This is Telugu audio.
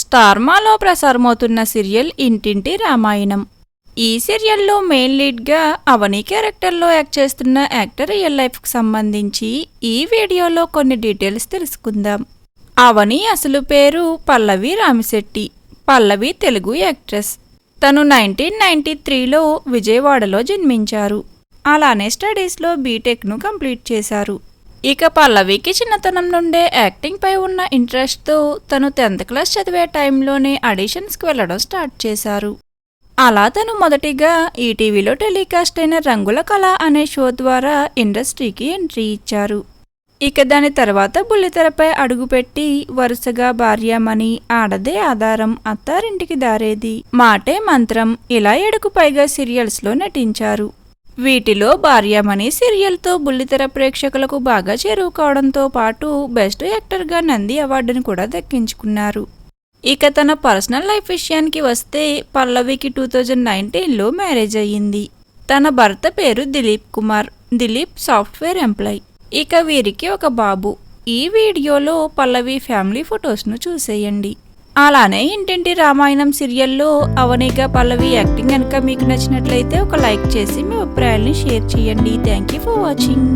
స్టార్మాలో ప్రసారమవుతున్న సీరియల్ ఇంటింటి రామాయణం. ఈ సీరియల్లో మెయిన్ లీడ్గా అవని క్యారెక్టర్లో యాక్ట్ చేస్తున్న యాక్టర్ రియల్ లైఫ్కి సంబంధించి ఈ వీడియోలో కొన్ని డీటెయిల్స్ తెలుసుకుందాం. అవని అసలు పేరు పల్లవి రామిశెట్టి పల్లవి తెలుగు యాక్ట్రెస్. తను నైన్టీన్ నైన్టీ త్రీలో విజయవాడలో జన్మించారు. అలానే స్టడీస్లో బీటెక్ను కంప్లీట్ చేశారు. ఇక పల్లవికి చిన్నతనం నుండే యాక్టింగ్పై ఉన్న ఇంట్రెస్ట్తో తను టెన్త్ క్లాస్ చదివే టైంలోనే ఆడిషన్స్కి వెళ్ళడం స్టార్ట్ చేశారు. అలా తను మొదటిగా ఈటీవీలో టెలికాస్ట్ అయిన రంగుల కళ అనే షో ద్వారా ఇండస్ట్రీకి ఎంట్రీ ఇచ్చారు. ఇక దాని తర్వాత బుల్లితెరపై అడుగుపెట్టి వరుసగా భార్యామణి ఆడదే ఆధారం అత్తారింటికి దారేది. మాటే మంత్రం ఇలా ఏడుకు పైగా సీరియల్స్లో నటించారు. వీటిలో భార్యామణి సీరియల్తో బుల్లితెర ప్రేక్షకులకు బాగా చేరుకోవడంతో పాటు బెస్ట్ యాక్టర్గా నంది అవార్డును కూడా దక్కించుకున్నారు. ఇక తన పర్సనల్ లైఫ్ విషయానికి వస్తే పల్లవికి టూ థౌజండ్ నైన్టీన్లో మ్యారేజ్ అయ్యింది. తన భర్త పేరు Dilip Kumar. Dilip software employee. ఇక వీరికి ఒక బాబు. ఈ వీడియోలో పల్లవి ఫ్యామిలీ ఫొటోస్ను చూసేయండి. అలానే ఇంటింటి రామాయణం సీరియల్లో అవనిగా పల్లవి యాక్టింగ్ కనుక మీకు నచ్చినట్లయితే ఒక లైక్ చేసి మీ అభిప్రాయాల్ని షేర్ చేయండి. Thank you for watching